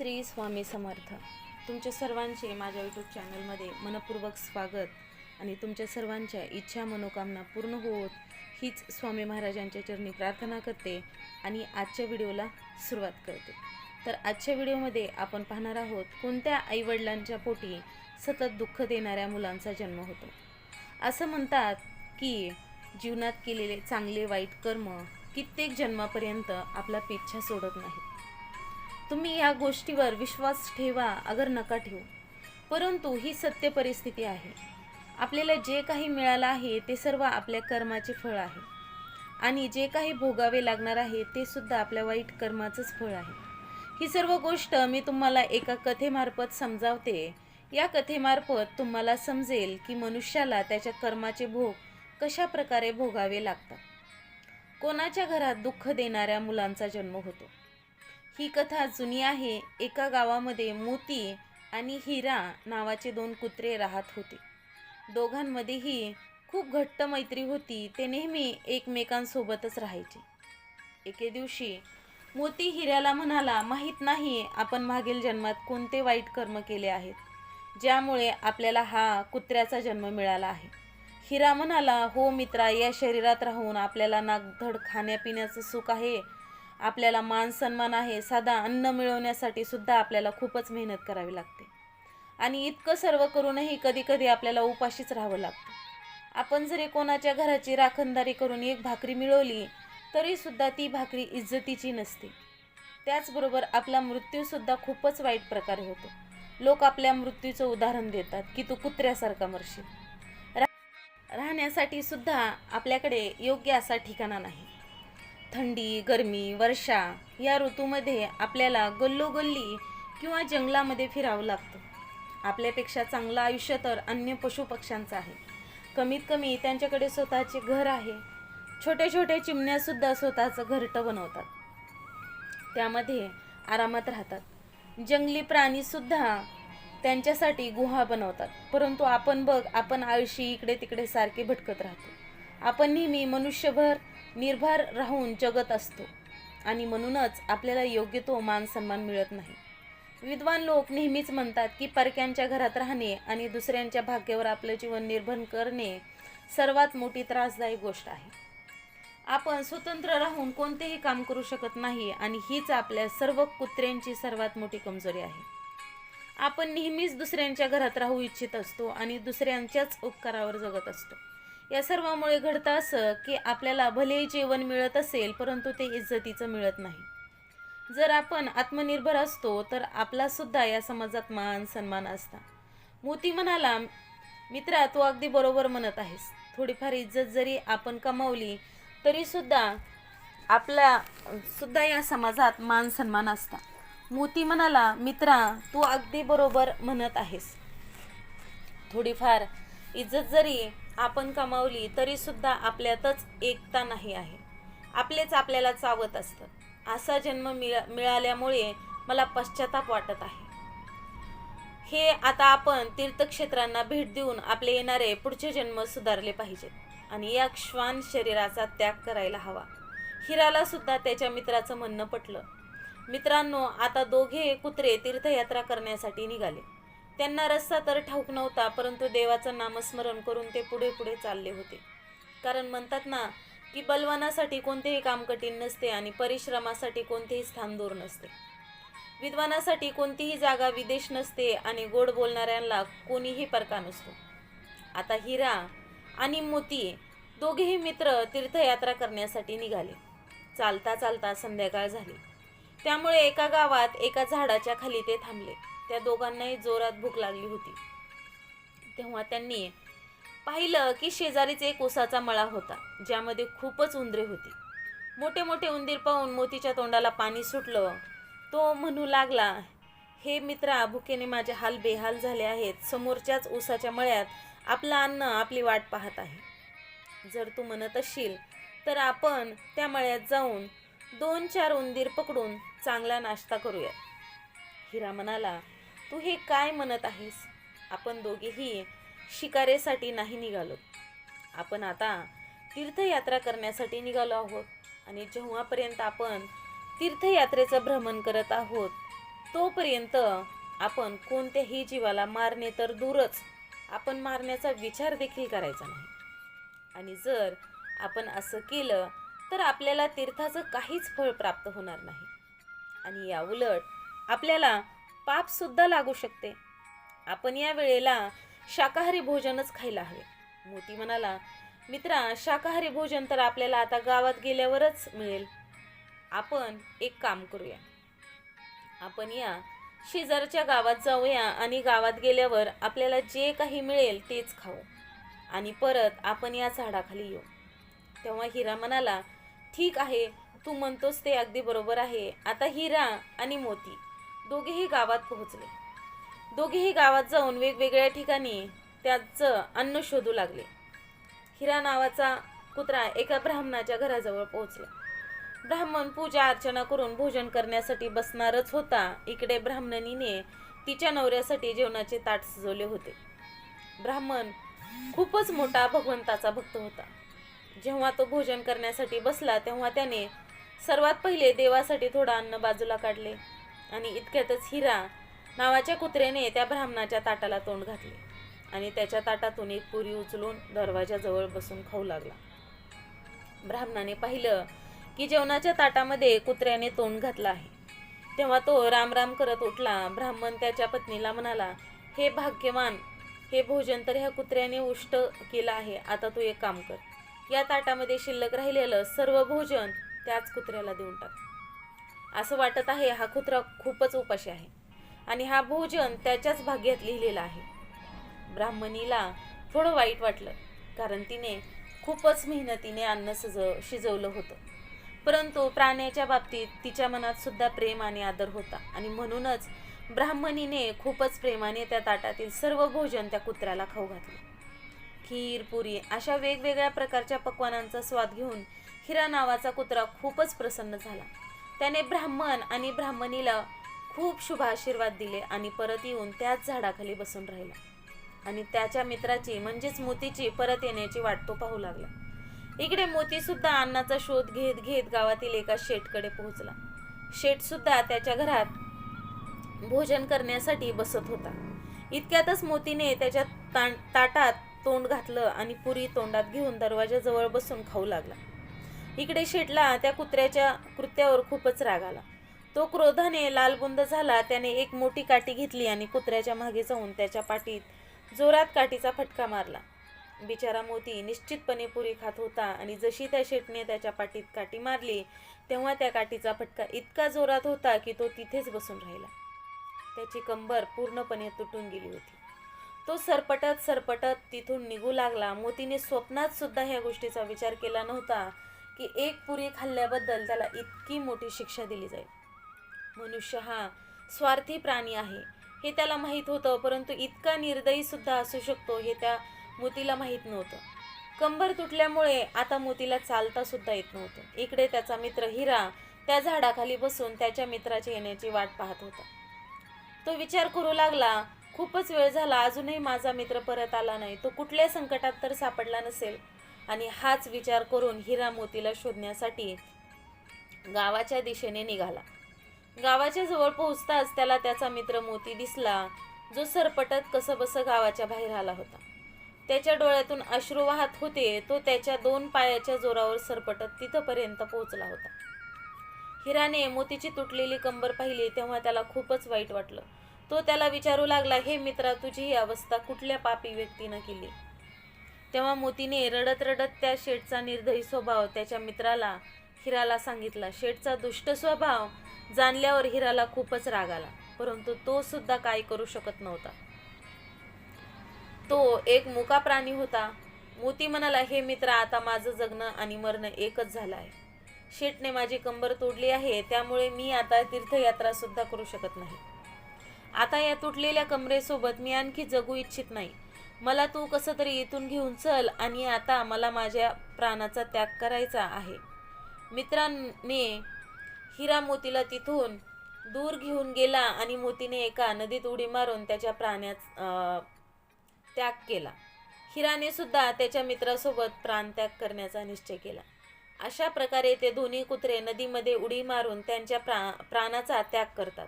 श्री स्वामी समर्थ. तुमच्या सर्वांचे माझ्या यूट्यूब चॅनलमध्ये मनपूर्वक स्वागत आणि तुमच्या सर्वांच्या इच्छा मनोकामना पूर्ण होत हीच स्वामी महाराजांच्या चरणी प्रार्थना करते आणि आजच्या व्हिडिओला सुरुवात करते. तर आजच्या व्हिडिओमध्ये आपण पाहणार आहोत कोणत्या आईवडिलांच्या पोटी सतत दुःख देणाऱ्या मुलांचा जन्म होतो. असं म्हणतात की जीवनात केलेले चांगले वाईट कर्म कित्येक जन्मापर्यंत आपला पिच्छा सोडत नाहीत. तुम्ही या गोष्टीवर विश्वास ठेवा अगर नका ठेवू. परंतु ही सत्य परिस्थिती आहे. आपल्याला जे काही मिळालं आहे ते सर्व आपल्या कर्माचे फळ आहे. आणि जे काही भोगावे लागणार आहे ते सुद्धा आपल्या वाईट कर्माचंच फळ आहे. ही सर्व गोष्ट मी तुम्हाला एका कथेमार्फत समजावते. या कथेमार्फत तुम्हाला समजेल की मनुष्याला त्याच्या कर्माचे भोग कशा प्रकारे भोगावे लागतात. कोणाच्या घरात दुःख देणाऱ्या मुलांचा जन्म होतो? ही कथा जुनी आहे. एका गावामध्ये मोती आणि हिरा नावाचे दोन कुत्रे राहत होते. दोघांमध्येही खूप घट्ट मैत्री होती. ते नेहमी एकमेकांसोबतच राहायचे. एके दिवशी मोती हिऱ्याला म्हणाला माहीत नाही आपण मागील जन्मात कोणते वाईट कर्म केले आहेत ज्यामुळे आपल्याला हा कुत्र्याचा जन्म मिळाला आहे. हिरा म्हणाला हो मित्रा या शरीरात राहून आपल्याला नागधड खाण्यापिण्याचं सुख आहे आपल्याला मान सन्मान आहे साधा अन्न मिळवण्यासाठी सुद्धा आपल्याला खूपच मेहनत करावी लागते. आणि इतकं सर्व करूनही कधी कधी आपल्याला उपाशीच राहावं लागतं. आपण जरी कोणाच्या घराची राखणदारी करून एक भाकरी मिळवली तरी सुद्धा ती भाकरी इज्जतीची नसते. त्याचबरोबर आपला मृत्यूसुद्धा खूपच वाईट प्रकारे होतो. लोक आपल्या मृत्यूचं उदाहरण देतात की तू कुत्र्यासारखा मरशील. रा- राहण्यासाठी सुद्धा आपल्याकडे योग्य असा ठिकाणा नाही. थंडी गरमी वर्षा या ऋतूमध्ये आपल्याला गल्लोगल्ली किंवा जंगलामध्ये फिरावं लागतं. आपल्यापेक्षा चांगलं आयुष्य तर अन्य पशुपक्ष्यांचं आहे. कमीत कमी त्यांच्याकडे स्वतःचे घर आहे. छोट्या छोट्या चिमण्यासुद्धा स्वतःचं घरटं बनवतात. त्यामध्ये आरामात राहतात. जंगली प्राणीसुद्धा त्यांच्यासाठी गुहा बनवतात. परंतु आपण बघ आपण आळशी इकडे तिकडे सारखे भटकत राहतो. आपण नेहमी मनुष्यभर निर्भर राहून जगत असतो. आणि म्हणूनच आपल्याला योग्य तो मान सन्मान मिळत नाही. विद्वान लोक नेहमीच म्हणतात की परक्यांच्या घरात राहणे आणि दुसऱ्यांच्या भाग्यावर आपलं जीवन निर्भर करणे सर्वात मोठी त्रासदायक गोष्ट आहे. आपण स्वतंत्र राहून कोणतेही काम करू शकत नाही आणि हीच आपल्या सर्व कुत्र्यांची सर्वात मोठी कमजोरी आहे. आपण नेहमीच दुसऱ्यांच्या घरात राहू इच्छित असतो आणि दुसऱ्यांच्याच उपकारावर जगत असतो. या सर्वामुळे घडतं असं की आपल्याला भलेही जेवण मिळत असेल परंतु ते इज्जतीचं मिळत नाही. जर आपण आत्मनिर्भर असतो तर आपलासुद्धा या समाजात मान सन्मान असता. मोती म्हणाला मित्रा तू अगदी बरोबर म्हणत आहेस. थोडीफार इज्जत जरी आपण कमावली तरीसुद्धा आपला सुद्धा या समाजात मान सन्मान असता. मोती म्हणाला मित्रा तू अगदी बरोबर म्हणत आहेस. थोडीफार इज्जत जरी आपण कमावली तरी सुद्धा आपल्यातच एकता नाही आहे. आपलेच आपल्याला चावत असतं. असा जन्म मिळा मिळाल्यामुळे मला पश्चाताप वाटत आहे. हे आता आपण तीर्थक्षेत्रांना भेट देऊन आपले येणारे पुढचे जन्म सुधारले पाहिजेत आणि या श्वान शरीराचा त्याग करायला हवा. हिराला सुद्धा त्याच्या मित्राचं म्हणणं पटलं. मित्रांनो आता दोघे कुत्रे तीर्थयात्रा करण्यासाठी निघाले. त्यांना रस्ता तर ठाऊक नव्हता परंतु देवाचं नामस्मरण करून ते पुढे पुढे चालले होते. कारण म्हणतात ना की बलवानासाठी कोणतेही काम कठीण नसते आणि परिश्रमासाठी कोणतेही स्थान दूर नसते. विद्वानासाठी कोणतीही जागा विदेश नसते आणि गोड बोलणाऱ्यांना कोणीही परका नसतो. आता हिरा आणि मोती दोघेही मित्र तीर्थयात्रा करण्यासाठी निघाले. चालता चालता संध्याकाळ झाली. त्यामुळे एका गावात एका झाडाच्या खाली ते थांबले. त्या दोघांनाही जोरात भूक लागली होती. तेव्हा त्यांनी पाहिलं की शेजारीच एक उसाचा मळा होता ज्यामध्ये खूपच उंदरे होती. मोठे मोठे उंदीर पाहून मोतीच्या तोंडाला पाणी सुटलं. तो म्हणू लागला हे मित्रा भुकेने माझे हाल बेहाल झाले आहेत. समोरच्याच उसाच्या मळ्यात आपलं अन्न आपली वाट पाहत आहे. जर तू म्हणत असशील तर आपण त्या मळ्यात जाऊन दोन चार उंदीर पकडून चांगला नाश्ता करूयात. हिरा म्हणाला तू हे काय म्हणत आहेस? आपण दोघेही शिकारेसाठी नाही निघालो. आपण आता तीर्थयात्रा करण्यासाठी निघालो आहोत आणि जेव्हापर्यंत आपण तीर्थयात्रेचं भ्रमण करत आहोत तोपर्यंत आपण कोणत्याही जीवाला मारणे तर दूरच. आपण मारण्याचा विचार देखील करायचा नाही. आणि जर आपण असं केलं तर आपल्याला तीर्थाचं काहीच फळ प्राप्त होणार नाही. आणि या उलट आपल्याला पापसुद्धा लागू शकते. आपण या वेळेला शाकाहारी भोजनच खायला हवे. मोती म्हणाला मित्रा शाकाहारी भोजन तर आपल्याला आता गावात गेल्यावरच मिळेल. आपण एक काम करूया. आपण या शेजारच्या गावात जाऊया आणि गावात गेल्यावर आपल्याला जे काही मिळेल तेच खाऊ. आणि परत आपण या झाडाखाली येऊ. तेव्हा हिरा म्हणाला ठीक आहे. तू म्हणतोस ते अगदी बरोबर आहे. आता हिरा आणि मोती. दोघेही गावात पोहोचले. दोघेही गावात जाऊन वेगवेगळ्या ठिकाणी त्याचं अन्न शोधू लागले. हिरा नावाचा कुत्रा एका ब्राह्मणाच्या घराजवळ पोहोचला. ब्राह्मण पूजा अर्चना करून भोजन करण्यासाठी बसणारच होता. इकडे ब्राह्मणीने तिच्या नवऱ्यासाठी जेवणाचे ताट सजवले होते. ब्राह्मण खूपच मोठा भगवंताचा भक्त होता. जेव्हा तो भोजन करण्यासाठी बसला तेव्हा त्याने सर्वात पहिले देवासाठी थोडं अन्न बाजूला काढले. आणि इतक्यातच हिरा नावाच्या कुत्र्याने त्या ब्राह्मणाच्या ताटाला तोंड घातले आणि त्याच्या ताटातून एक पुरी उचलून दरवाजाजवळ बसून खाऊ लागला. ब्राह्मणाने पाहिलं की जेवणाच्या ताटामध्ये कुत्र्याने तोंड घातलं आहे. तेव्हा तो राम राम करत उठला. ब्राह्मण त्याच्या पत्नीला म्हणाला हे भाग्यवान हे भोजन तर ह्या कुत्र्याने उष्ट केलं आहे. आता तू एक काम कर. या ताटामध्ये शिल्लक राहिलेलं सर्व भोजन त्याच कुत्र्याला देऊन टाक. असं वाटत आहे हा कुत्रा खूपच उपाशी आहे. आणि हा भोजन त्याच्याच भाग्यात लिहिलेला आहे. ब्राह्मणीला थोडं वाईट वाटलं कारण तिने खूपच मेहनतीने अन्न सजव शिजवलं होतं. परंतु प्राण्याच्या बाबतीत तिच्या मनात सुद्धा प्रेम आणि आदर होता. आणि म्हणूनच ब्राह्मणीने खूपच प्रेमाने त्या ताटातील सर्व भोजन त्या कुत्र्याला खाऊ घातले. खीर पुरी अशा वेगवेगळ्या प्रकारच्या पक्वानांचा स्वाद घेऊन हिरा नावाचा कुत्रा खूपच प्रसन्न झाला. त्याने ब्राह्मण आणि ब्राह्मणीला खूप शुभ आशीर्वाद दिले आणि परत येऊन त्याच झाडाखाली बसून राहिला. आणि त्याच्या मित्राची म्हणजेच मोतीची परत येण्याची वाट तो पाहू लागला. इकडे मोती सुद्धा अन्नाचा शोध घेत घेत गावातील एका शेटकडे पोहोचला. शेठ सुद्धा त्याच्या घरात भोजन करण्यासाठी बसत होता. इतक्यातच मोतीने त्याच्या ता- ताटात तोंड घातलं आणि पुरी तोंडात घेऊन दरवाजाजवळ बसून खाऊ लागला. इकडे शेटला त्या कुत्र्याच्या कृत्यावर खूपच राग आला. तो क्रोधाने लालबुंद झाला त्याने एक मोठी काठी घेतली आणि कुत्र्याच्या मागे जाऊन त्याच्या पाठीत जोरात काठीचा फटका मारला. बिचारा मोती निश्चितपणे पुरी खात होता आणि जशी त्या शेटने त्याच्या पाठीत काठी मारली तेव्हा त्या काठीचा फटका इतका जोरात होता की तो तिथेच बसून राहिला. त्याची कंबर पूर्णपणे तुटून गेली होती. तो सरपटत सरपटत तिथून निघू लागला. मोतीने स्वप्नात सुद्धा ह्या गोष्टीचा विचार केला नव्हता. की एक पुरी खाल्ल्याबद्दल त्याला इतकी मोठी शिक्षा दिली जाईल. मनुष्य हा स्वार्थी प्राणी आहे. हे त्याला माहीत होतं परंतु इतका निर्दयी सुद्धा असू शकतो हे त्या मोतीला माहीत नव्हतं. कंबर तुटल्यामुळे आता मोतीला चालता सुद्धा येत नव्हतं. इकडे त्याचा मित्र हिरा त्या झाडाखाली बसून त्याच्या मित्राची येण्याची वाट पाहत होता. तो विचार करू लागला खूपच वेळ झाला अजूनही माझा मित्र परत आला नाही. तो कुठल्या संकटात तर सापडला नसेल आणि हाच विचार करून हिरा मोतीला शोधण्यासाठी गावाच्या दिशेने निघाला. गावाच्या जवळ पोहोचताच त्याला त्याचा मित्र मोती दिसला जो सरपटत कसंबसं गावाच्या बाहेर आला होता. त्याच्या डोळ्यातून अश्रू वाहत होते तो त्याच्या दोन पायाच्या जोरावर सरपटत तिथपर्यंत पोहोचला होता. हिराने मोतीची तुटलेली कंबर पाहिली तेव्हा त्याला खूपच वाईट वाटलं. तो त्याला विचारू लागला हे मित्रा तुझी ही अवस्था कुठल्या पापी व्यक्तीनं केली? तेव्हा मोतीने रडत रडत त्या शेठचा निर्दयी स्वभाव त्याच्या मित्राला हिराला सांगितला. शेठचा दुष्ट स्वभाव जाणल्यावर हिराला खूपच राग आला. परंतु तो सुद्धा काय करू शकत नव्हता. तो एक मुका प्राणी होता. मोती म्हणाला हे मित्र आता माझं जगणं आणि मरणं एकच झालं आहे. शेठने माझी कंबर तोडली आहे त्यामुळे मी आता तीर्थयात्रा सुद्धा करू शकत नाही. आता या तुटलेल्या कमरेसोबत मी आणखी जगू इच्छित नाही. मला तू कसं तरी इथून घेऊन चल आणि आता मला माझ्या प्राणाचा त्याग करायचा आहे. मित्रांनी हिरा मोतीला तिथून दूर घेऊन गेला आणि मोतीने एका नदीत उडी मारून त्याच्या प्राण्यात त्याग केला. हिराने सुद्धा त्याच्या मित्रासोबत प्राणत्याग करण्याचा निश्चय केला. अशा प्रकारे ते दोन्ही कुत्रे नदीमध्ये उडी मारून त्यांच्या प्रा प्राणाचा त्याग करतात.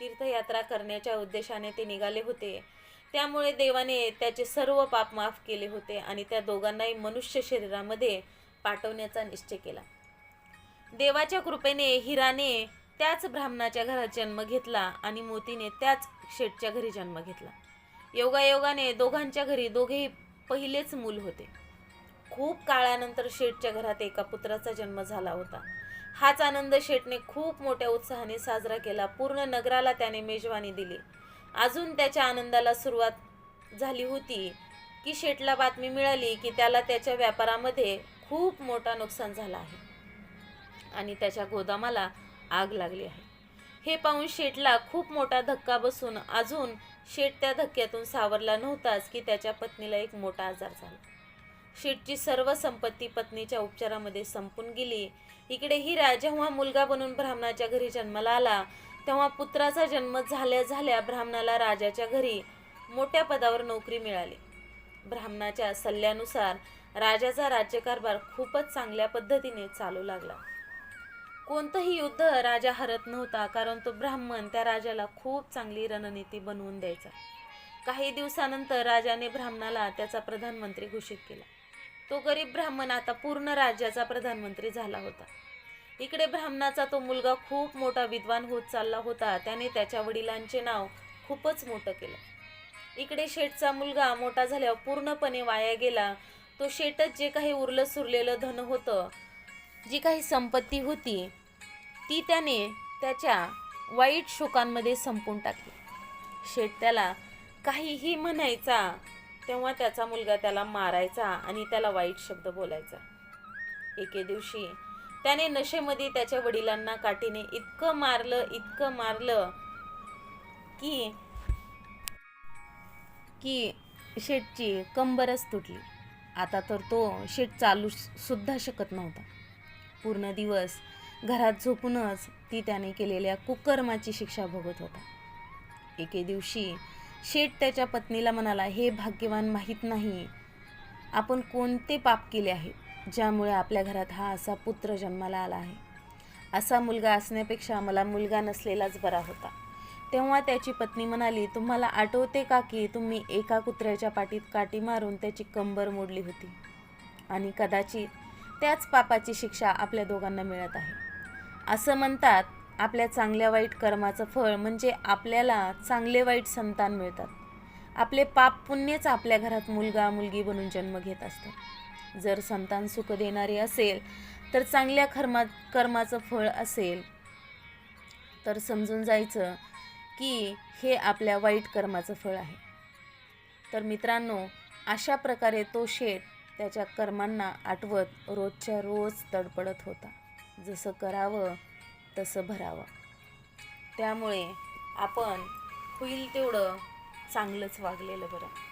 तीर्थयात्रा करण्याच्या उद्देशाने ते निघाले होते. त्यामुळे देवाने त्याचे सर्व पाप माफ केले होते आणि त्या दोघांनाही मनुष्य शरीरामध्ये पाठवण्याचा निश्चय केला. देवाच्या कृपेने हिराने त्याच ब्राह्मणाच्या घरात जन्म घेतला आणि मोतीने त्याच शेठच्या घरी जन्म घेतला. योगायोगाने दोघांच्या घरी दोघेही पहिलेच मूल होते. खूप काळानंतर शेठच्या घरात एका पुत्राचा जन्म झाला होता. हाच आनंद शेठने खूप मोठ्या उत्साहाने साजरा केला. पूर्ण नगराला त्याने मेजवानी दिली. अजून त्याच्या आनंदाला सुरुवात झाली होती की शेठला बातमी मिळाली की त्याला त्याच्या व्यापारामध्ये खूप मोठा नुकसान झाला आहे आणि त्याच्या गोदामाला आग लागली आहे. हे पाहून शेठला खूप मोठा धक्का बसून अजून शेट त्या धक्क्यातून सावरला नव्हताच की त्याच्या पत्नीला एक मोठा आजार झाला. शेठची सर्व संपत्ती पत्नीच्या उपचारामध्ये संपून गेली. इकडे हिरा जेव्हा मुलगा बनून ब्राह्मणाच्या घरी जन्माला आला तेव्हा पुत्राचा जन्म झाल्या झाल्या ब्राह्मणाला राजाच्या घरी मोठ्या पदावर नोकरी मिळाली. ब्राह्मणाच्या सल्ल्यानुसार राजाचा राज्यकारभार खूपच चांगल्या पद्धतीने चालू लागला. कोणतंही युद्ध राजा हरत नव्हता कारण तो ब्राह्मण त्या राजाला खूप चांगली रणनीती बनवून द्यायचा. काही दिवसानंतर राजाने ब्राह्मणाला त्याचा प्रधानमंत्री घोषित केला. तो गरीब ब्राह्मण आता पूर्ण राज्याचा प्रधानमंत्री झाला होता. इकडे ब्राह्मणाचा तो मुलगा खूप मोठा विद्वान होत चालला होता. त्याने त्याच्या वडिलांचे नाव खूपच मोठं केलं. इकडे शेठचा मुलगा मोठा झाल्यावर पूर्णपणे वाया गेला. तो शेटच जे काही उरलं सुरलेलं धन होतं जी काही संपत्ती होती ती त्याने त्याच्या वाईट शोकांमध्ये संपून टाकली. शेठ त्याला काहीही म्हणायचा तेव्हा त्याचा मुलगा त्याला मारायचा आणि त्याला वाईट शब्द बोलायचा. एके दिवशी त्याने नशेमध्ये त्याच्या वडिलांना काठीने इतकं मारलं इतकं मारलं की की शेठची कंबरच तुटली. आता तर तो शेठ चालू सुद्धा शकत नव्हता. पूर्ण दिवस घरात झोपूनच ती त्याने केलेल्या कुकर्माची शिक्षा भोगत होता. एके दिवशी शेठ त्याच्या पत्नीला म्हणाला हे भाग्यवान माहीत नाही आपण कोणते पाप केले आहे ज्यामुळे आपल्या घरात हा असा पुत्र जन्माला आला आहे. असा मुलगा असण्यापेक्षा मला मुलगा नसलेलाच बरा होता. तेव्हा त्याची पत्नी म्हणाली तुम्हाला आठवते का की तुम्ही एका कुत्र्याच्या पाठीत काठी मारून त्याची कंबर मोडली होती? आणि कदाचित त्याच पापाची शिक्षा आपल्या दोघांना मिळत आहे. असं म्हणतात आपल्या चांगल्या वाईट कर्माचं फळ म्हणजे आपल्याला चांगले वाईट संतान मिळतात. आपले पाप पुण्यच आपल्या घरात मुलगा मुलगी बनून जन्म घेत असतात जर संतान सुख देणारे असेल तर चांगल्या कर्मा कर्माचं फळ असेल. तर समजून जायचं की हे आपल्या वाईट कर्माचं फळ आहे. तर मित्रांनो अशा प्रकारे तो शेठ त्याच्या कर्मांना आठवत रोजच्या रोज तडपडत होता. जसं करावं तसं भरावं. त्यामुळे आपण होईल तेवढं चांगलंच वागलेलं बरं.